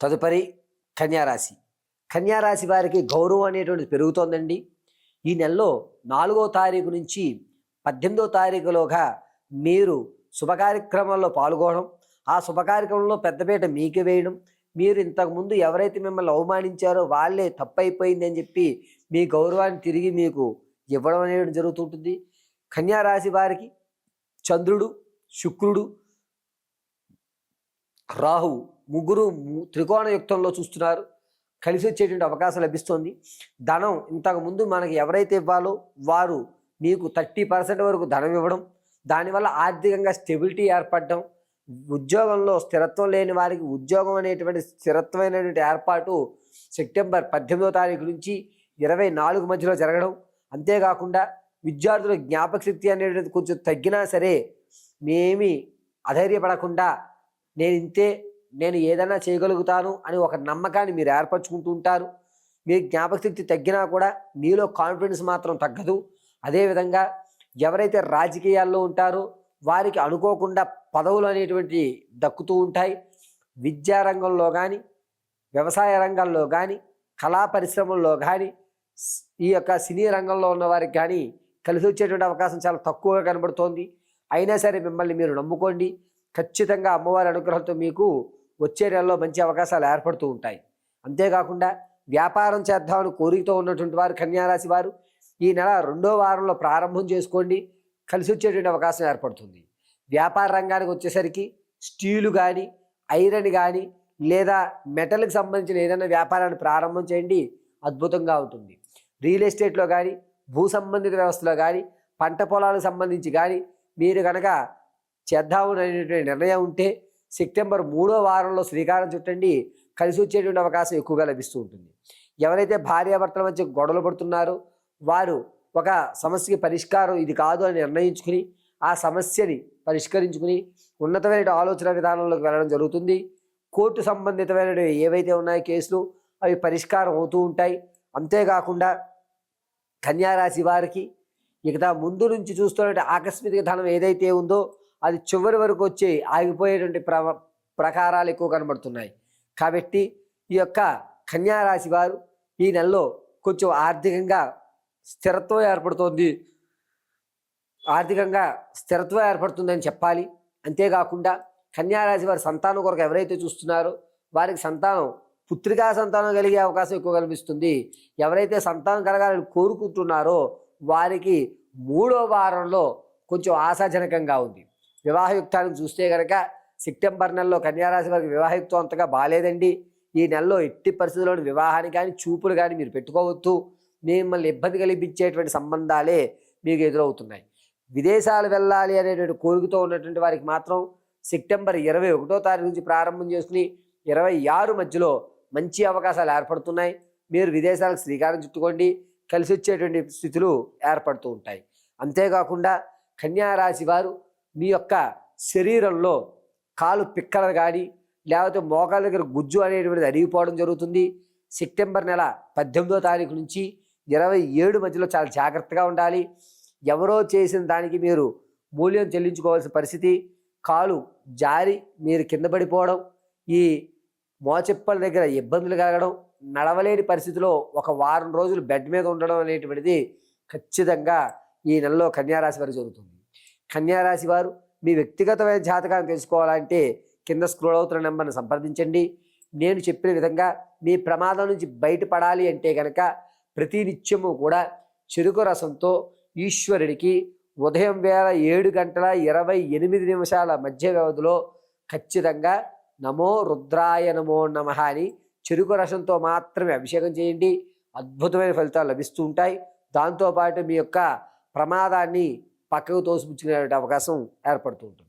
తదుపరి కన్యారాశి. కన్యారాశి వారికి గౌరవం అనేటువంటిది పెరుగుతోందండి. ఈ నెలలో నాలుగో తారీఖు నుంచి పద్దెనిమిదో తారీఖులోగా మీరు శుభకార్యక్రమాల్లో పాల్గొనడం ఆ శుభ కార్యక్రమంలో పెద్దపీట మీకు వేయడం మీరు ఇంతకుముందు ఎవరైతే మిమ్మల్ని అవమానించారో వాళ్ళే తప్పైపోయింది అని చెప్పి మీ గౌరవాన్ని తిరిగి మీకు ఇవ్వడం అనేది జరుగుతుంటుంది కన్యారాశి వారికి చంద్రుడు శుక్రుడు రాహువు ముగ్గురు త్రికోణ యుక్తంలో చూస్తున్నారు. కలిసి వచ్చేటువంటి అవకాశం లభిస్తుంది. ధనం ఇంతకుముందు మనకి ఎవరైతే ఇవ్వాలో వారు మీకు థర్టీ పర్సెంట్ వరకు ధనం ఇవ్వడం దానివల్ల ఆర్థికంగా స్టెబిలిటీ ఏర్పడడం ఉద్యోగంలో స్థిరత్వం లేని వారికి ఉద్యోగం అనేటువంటి స్థిరత్వమైనటువంటి ఏర్పాటు సెప్టెంబర్ పద్దెనిమిదో తారీఖు నుంచి ఇరవై నాలుగు మధ్యలో జరగడం. అంతేకాకుండా విద్యార్థుల జ్ఞాపక శక్తి అనేటువంటిది కొంచెం తగ్గినా సరే మేమి అధైర్యపడకుండా నేను ఇంతే నేను ఏదైనా చేయగలుగుతాను అని ఒక నమ్మకాన్ని మీరు ఏర్పరచుకుంటూ ఉంటారు. మీ జ్ఞాపకశక్తి తగ్గినా కూడా మీలో కాన్ఫిడెన్స్ మాత్రం తగ్గదు. అదేవిధంగా ఎవరైతే రాజకీయాల్లో ఉంటారో వారికి అనుకోకుండా పదవులు అనేటువంటి దక్కుతూ ఉంటాయి. విద్యారంగంలో కానీ వ్యవసాయ రంగంలో కానీ కళా పరిశ్రమల్లో కానీ ఈ యొక్క సినీ రంగంలో ఉన్న వారికి కానీ కలిసి వచ్చేటువంటి అవకాశం చాలా తక్కువగా కనబడుతోంది. అయినా సరే మిమ్మల్ని మీరు నమ్ముకోండి. ఖచ్చితంగా అమ్మవారి అనుగ్రహంతో మీకు వచ్చే నెలలో మంచి అవకాశాలు ఏర్పడుతూ ఉంటాయి. అంతేకాకుండా వ్యాపారం చేద్దామని కోరికతో ఉన్నటువంటి వారు కన్యారాశి వారు ఈ నెల రెండో వారంలో ప్రారంభం చేసుకోండి. కలిసి వచ్చేటువంటి అవకాశం ఏర్పడుతుంది. వ్యాపార రంగానికి వచ్చేసరికి స్టీలు కానీ ఐరన్ కానీ లేదా మెటల్కి సంబంధించిన ఏదైనా వ్యాపారాన్ని ప్రారంభం చేయండి. అద్భుతంగా ఉంటుంది. రియల్ ఎస్టేట్లో కానీ భూ సంబంధిత వ్యవస్థలో కానీ పంట పొలాలకు సంబంధించి కానీ మీరు కనుక చేద్దామని అనేటువంటి నిర్ణయం ఉంటే సెప్టెంబర్ మూడో వారంలో శ్రీకారం చుట్టండి. కలిసి వచ్చేటువంటి అవకాశం ఎక్కువగా లభిస్తూ ఉంటుంది. ఎవరైతే భార్యాభర్తల మధ్య గొడవలు పడుతున్నారో వారు ఒక సమస్యకి పరిష్కారం ఇది కాదు అని నిర్ణయించుకుని ఆ సమస్యని పరిష్కరించుకుని ఉన్నతమైన ఆలోచన విధానంలోకి వెళ్ళడం జరుగుతుంది. కోర్టు సంబంధితమైన ఏవైతే ఉన్నాయో కేసులు అవి పరిష్కారం అవుతూ ఉంటాయి. అంతేకాకుండా కన్యారాశి వారికి ఇక ముందు నుంచి చూస్తున్న ఆకస్మిక ధనం ఏదైతే ఉందో అది చివరి వరకు వచ్చి ఆగిపోయేటువంటి ప్ర ప్రకారాలు ఎక్కువ కనబడుతున్నాయి. కాబట్టి ఈ యొక్క కన్యారాశి వారు ఈ నెలలో కొంచెం ఆర్థికంగా స్థిరత్వం ఏర్పడుతోంది. ఆర్థికంగా స్థిరత్వం ఏర్పడుతుందని చెప్పాలి. అంతేకాకుండా కన్యారాశి వారి సంతానం కొరకు ఎవరైతే చూస్తున్నారో వారికి సంతానం పుత్రికా సంతానం కలిగే అవకాశం ఎక్కువ కనిపిస్తుంది. ఎవరైతే సంతానం కలగాలని కోరుకుంటున్నారో వారికి మూడో వారంలో కొంచెం ఆశాజనకంగా ఉంది. వివాహయుక్తాన్ని చూస్తే కనుక సెప్టెంబర్ నెలలో కన్యారాశి వారికి వివాహయుక్తం అంతగా బాగాలేదండి ఈ నెలలో ఎట్టి పరిస్థితుల్లో వివాహాన్ని కానీ చూపులు కానీ మీరు పెట్టుకోవద్దు. మిమ్మల్ని ఇబ్బంది కలిగించేటువంటి సంబంధాలే మీకు ఎదురవుతున్నాయి. విదేశాలు వెళ్ళాలి అనేటువంటి కోరికతో ఉన్నటువంటి వారికి మాత్రం సెప్టెంబర్ ఇరవై ఒకటో తారీఖు నుంచి ప్రారంభం చేసుకుని ఇరవై ఆరు మధ్యలో మంచి అవకాశాలు ఏర్పడుతున్నాయి. మీరు విదేశాలకు శ్రీకారం చుట్టుకోండి. కలిసి వచ్చేటువంటి స్థితులు ఏర్పడుతూ ఉంటాయి. అంతేకాకుండా కన్యా రాశి వారు మీ యొక్క శరీరంలో కాలు పిక్కలు కానీ లేకపోతే మోకాల దగ్గర గుజ్జు అనేటువంటిది అరిగిపోవడం జరుగుతుంది. సెప్టెంబర్ నెల పద్దెనిమిదో తారీఖు నుంచి ఇరవై ఏడు మధ్యలో చాలా జాగ్రత్తగా ఉండాలి. ఎవరో చేసిన దానికి మీరు మూల్యం చెల్లించుకోవాల్సిన పరిస్థితి. కాలు జారి మీరు కింద పడిపోవడం ఈ మోచెప్పల దగ్గర ఇబ్బందులు కలగడం నడవలేని పరిస్థితిలో ఒక వారం రోజులు బెడ్ మీద ఉండడం అనేటువంటిది ఖచ్చితంగా ఈ నెలలో కన్యారాశి వారు జరుగుతుంది. కన్యారాశి వారు మీ వ్యక్తిగతమైన జాతకాన్ని తెలుసుకోవాలంటే కింద స్క్రోల్ అవుతున్న నెంబర్ని సంప్రదించండి. నేను చెప్పిన విధంగా మీ ప్రమాదం నుంచి బయటపడాలి అంటే కనుక ప్రతి నిత్యము కూడా చెరుకు రసంతో ఈశ్వరుడికి ఉదయం వేళ ఏడు గంటల ఇరవై ఎనిమిది నిమిషాల మధ్య వ్యవధిలో ఖచ్చితంగా నమో రుద్రాయ నమో నమ అని చెరుకు రసంతో మాత్రమే అభిషేకం చేయండి. అద్భుతమైన ఫలితాలు లభిస్తూ ఉంటాయి. దాంతోపాటు మీ యొక్క ప్రమాదాన్ని పక్కకు తోసిపుచ్చుకునే అవకాశం ఏర్పడుతూ ఉంటుంది